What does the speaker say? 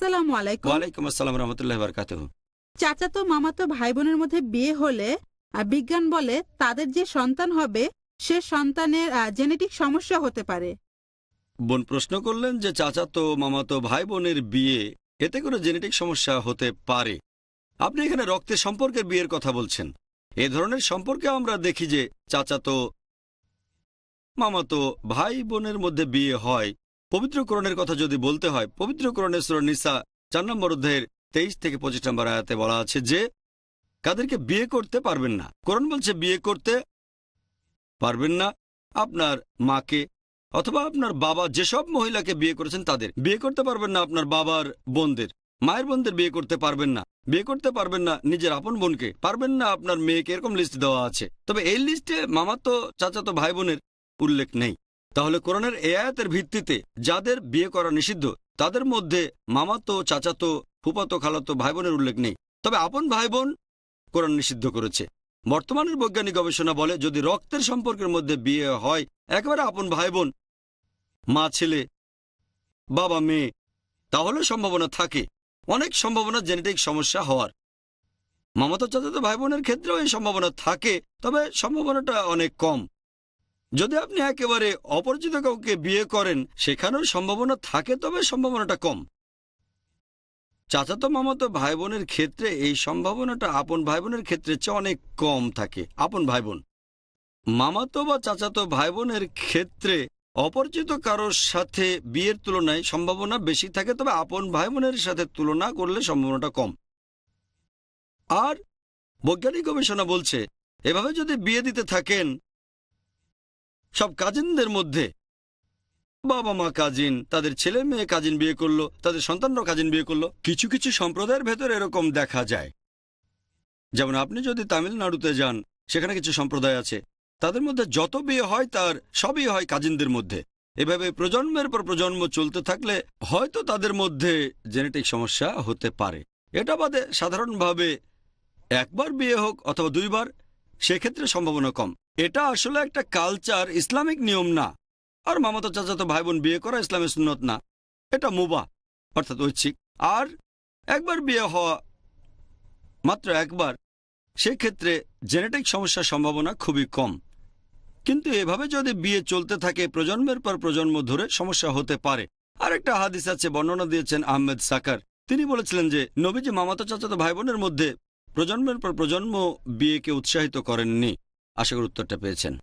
আসসালামু আলাইকুম। ওয়ালাইকুম আসসালাম রহমতুল্লাহ বারকাত চাচাতো মামাতো ভাই বোনের মধ্যে বিয়ে হলে বিজ্ঞান বলে তাদের যে সন্তান হবে সে সন্তানের জেনেটিক সমস্যা হতে পারে। বোন প্রশ্ন করলেন যে চাচাতো মামাতো ভাই বোনের বিয়ে এতে করে জেনেটিক সমস্যা হতে পারে। আপনি এখানে রক্তের সম্পর্কের বিয়ের কথা বলছেন। এ ধরনের সম্পর্কে আমরা দেখি যে চাচাতো মামাতো ভাই বোনের মধ্যে বিয়ে হয় পবিত্রকরণের কথা যদি বলতে হয়, পবিত্রকরণের সুর নিসা চার নম্বর অধ্যায়ের তেইশ থেকে পঁচিশ নম্বর আয়াতে বলা আছে যে, কাদেরকে বিয়ে করতে পারবেন না। কোরআন বলছে, বিয়ে করতে পারবেন না আপনার মাকে অথবা আপনার বাবা, যেসব মহিলাকে বিয়ে করেছেন তাদের। বিয়ে করতে পারবেন না আপনার বাবার বোনদের। মায়ের বোনদের বিয়ে করতে পারবেন না। বিয়ে করতে পারবেন না নিজের আপন বোনকে। পারবেন না আপনার মেয়েকে। এরকম লিস্ট দেওয়া আছে। তবে এই লিস্টে মামাতো, চাচাতো ভাই বোনের উল্লেখ নেই। তাহলে কোরআনের এ আয়াতের ভিত্তিতে যাদের বিয়ে করা নিষিদ্ধ, তাদের মধ্যে মামাতো, চাচাতো, ফুপাতো, খালাতো ভাই বোনের উল্লেখ নেই। তবে আপন ভাই বোন কোরআন নিষিদ্ধ করেছে। বর্তমানের বৈজ্ঞানিক গবেষণা বলে, যদি রক্তের সম্পর্কের মধ্যে বিয়ে হয়, একেবারে আপন ভাই বোন মা, ছেলে, বাবা, মেয়ে, তাহলে সম্ভাবনা থাকে। অনেক সম্ভাবনা জেনেটিক সমস্যা হওয়ার। মামাতো, চাচাতো ভাই বোনের ক্ষেত্রেও এই সম্ভাবনা থাকে, তবে সম্ভাবনাটা অনেক কম। যদি আপনি একেবারে অপরিচিত কাউকে বিয়ে করেন, সেখানেও সম্ভাবনা থাকে, তবে সম্ভাবনাটা কম। চাচাতো মামাতো ভাই বোনের ক্ষেত্রে এই সম্ভাবনাটা আপন ভাই বোনের ক্ষেত্রে চেয়ে অনেক কম থাকে, আপন ভাই বোন মামাতো বা চাচাতো ভাই বোনের ক্ষেত্রে অপরিচিত কারোর সাথে বিয়ের তুলনায় সম্ভাবনা বেশি থাকে, তবে আপন ভাই বোনের সাথে তুলনা করলে সম্ভাবনাটা কম। আর বৈজ্ঞানিক গবেষণা বলছে, এভাবে যদি বিয়ে দিতে থাকেন সব কাজিনদের মধ্যে। বাবা মা কাজিন, তাদের ছেলে মেয়ে কাজিন বিয়ে করল, তাদের সন্তানরাও কাজিন বিয়ে করল। কিছু কিছু সম্প্রদায়ের ভেতর এরকম দেখা যায়। যেমন আপনি যদি তামিলনাড়ুতে যান, সেখানে কিছু সম্প্রদায় আছে। তাদের মধ্যে যত বিয়ে হয়, তার সবই হয় কাজিনদের মধ্যে। এভাবে প্রজন্মের পর প্রজন্ম চলতে থাকলে হয়তো তাদের মধ্যে জেনেটিক সমস্যা হতে পারে। এটা বাদে সাধারণভাবে একবার বিয়ে হোক অথবা দুইবার সেক্ষেত্রে সম্ভাবনা কম। এটা আসলে একটা কালচার, ইসলামিক নিয়ম না। আর মামাতো চাচাতো ভাই বোন বিয়ে করা ইসলামের সুন্নত না। এটা মুবা, অর্থাৎ ঐচ্ছিক। আর একবার বিয়ে হওয়া, মাত্র একবার, সেক্ষেত্রে জেনেটিক সমস্যার সম্ভাবনা খুবই কম। কিন্তু এভাবে যদি বিয়ে চলতে থাকে, প্রজন্মের পর প্রজন্ম ধরে সমস্যা হতে পারে। আর একটা হাদিস আছে, বর্ণনা দিয়েছেন আহমেদ সাকার। তিনি বলেছিলেন যে, নবীজি মামাতো চাচাতো ভাই বোনের মধ্যে প্রজন্মের পর প্রজন্ম বিয়েকে উৎসাহিত করেননি। আশা করি উত্তরটা পেয়েছেন।